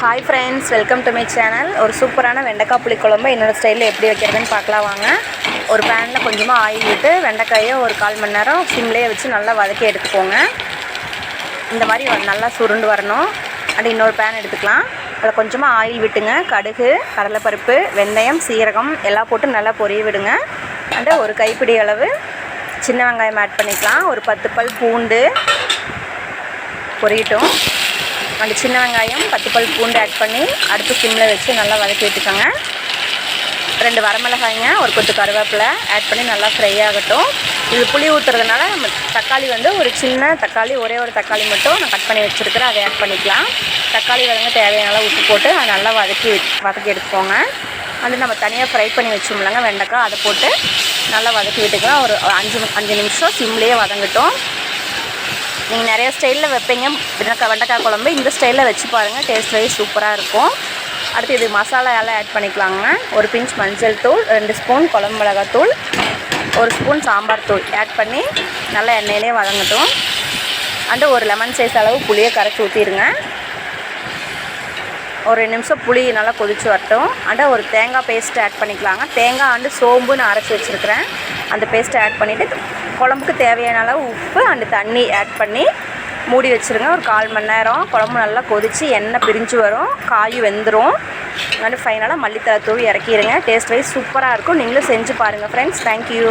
Hi friends welcome to my channel ஒரு சூப்பரான வெண்டைக்காய் புளிக்குழம்பு என்னோடய ஸ்டைலில் எப்படி வைக்கிறதுன்னு பார்க்கலாம் வாங்க. ஒரு பேனில் கொஞ்சமாக ஆயில் விட்டு வெண்டைக்காயை ஒரு கால் மணி நேரம் சிம்லேயே வச்சு நல்லா வதக்கி எடுத்துக்கோங்க. இந்த மாதிரி வ- நல்லா சுருண்டு வரணும். அண்ட் இன்னொரு பேன் எடுத்துக்கலாம். அதில் கொஞ்சமாக ஆயில் விட்டுங்க. கடுகு கடலைப்பருப்பு வெந்தயம் சீரகம் எல்லாம் போட்டு நல்லா பொரிய விடுங்க. அண்டு ஒரு கைப்பிடி அளவு சின்ன வெங்காயம் ஆட் பண்ணிக்கலாம். ஒரு பத்து பல் பூண்டு பொரியட்டும். அந்த சின்ன வெங்காயம் பத்து பல் பூண்டு ஆட் பண்ணி அடுத்து சிம்மில் வச்சு நல்லா வதக்கி விட்டுக்கோங்க. ரெண்டு வரமிளகாய்ங்க ஒரு கொத்து கருவேப்பிலை ஆட் பண்ணி நல்லா ஃப்ரை ஆகட்டும். இது புளி ஊற்றுறதுனால நம்ம தக்காளி வந்து ஒரு சின்ன தக்காளி ஒரே ஒரு தக்காளி மட்டும் நான் கட் பண்ணி வச்சுருக்கிறேன். அதை ஆட் பண்ணிக்கலாம். தக்காளி வதங்க தேவையான உப்பு போட்டு அதை நல்லா வதக்கி வதக்கி எடுத்துக்கோங்க. அது நம்ம தனியாக ஃப்ரை பண்ணி வச்சோம்லங்க வெண்டைக்காய் அதை போட்டு நல்லா வதக்கி விட்டுக்கலாம். ஒரு அஞ்சு அஞ்சு நிமிஷம் சிம்லேயே வதங்கட்டும். நீங்கள் நிறைய ஸ்டைலில் வைப்பீங்க. வெண்டைக்காய் வெண்டைக்காய் குழம்பு இந்த ஸ்டைலில் வச்சு பாருங்கள் டேஸ்ட் வைஸ் சூப்பராக இருக்கும். அடுத்து இது மசாலா எல்லாம் ஆட் பண்ணிக்கலாங்க. ஒரு பிஞ்ச் மஞ்சள் தூள் ரெண்டு ஸ்பூன் குழம்பு மிளகாய் தூள் ஒரு ஸ்பூன் சாம்பார் தூள். ஆட் பண்ணி நல்லா எண்ணெயிலே வதங்கட்டும். அண்டு ஒரு லெமன் சைஸ் அளவு புளியை கரைச்சி ஊற்றிடுங்க ஒரு ரெண்டு நிமிஷம் புளி நல்லா கொதிச்சு வரட்டும். அண்ட் ஒரு தேங்காய் பேஸ்ட் ஆட் பண்ணிக்கலாங்க. தேங்காய் அண்டு சோம்பு நான் அரைச்சி வச்சுருக்கிறேன். அந்த பேஸ்ட்டை ஆட் பண்ணிவிட்டு குழம்புக்கு தேவையான அளவு உப்பு அண்டு தண்ணி ஆட் பண்ணி மூடி வச்சுருங்க. ஒரு கால் மணி நேரம். குழம்பு நல்லா கொதித்து எண்ணெய் பிரிஞ்சு வரும். காய் வெந்துடும் அண்டு ஃபைனலாக மல்லித்தலை தூவி இறக்கிடுங்க டேஸ்ட் வைஸ் சூப்பராக இருக்கும். நீங்களும் செஞ்சு பாருங்கள் ஃப்ரெண்ட்ஸ் தேங்க்யூ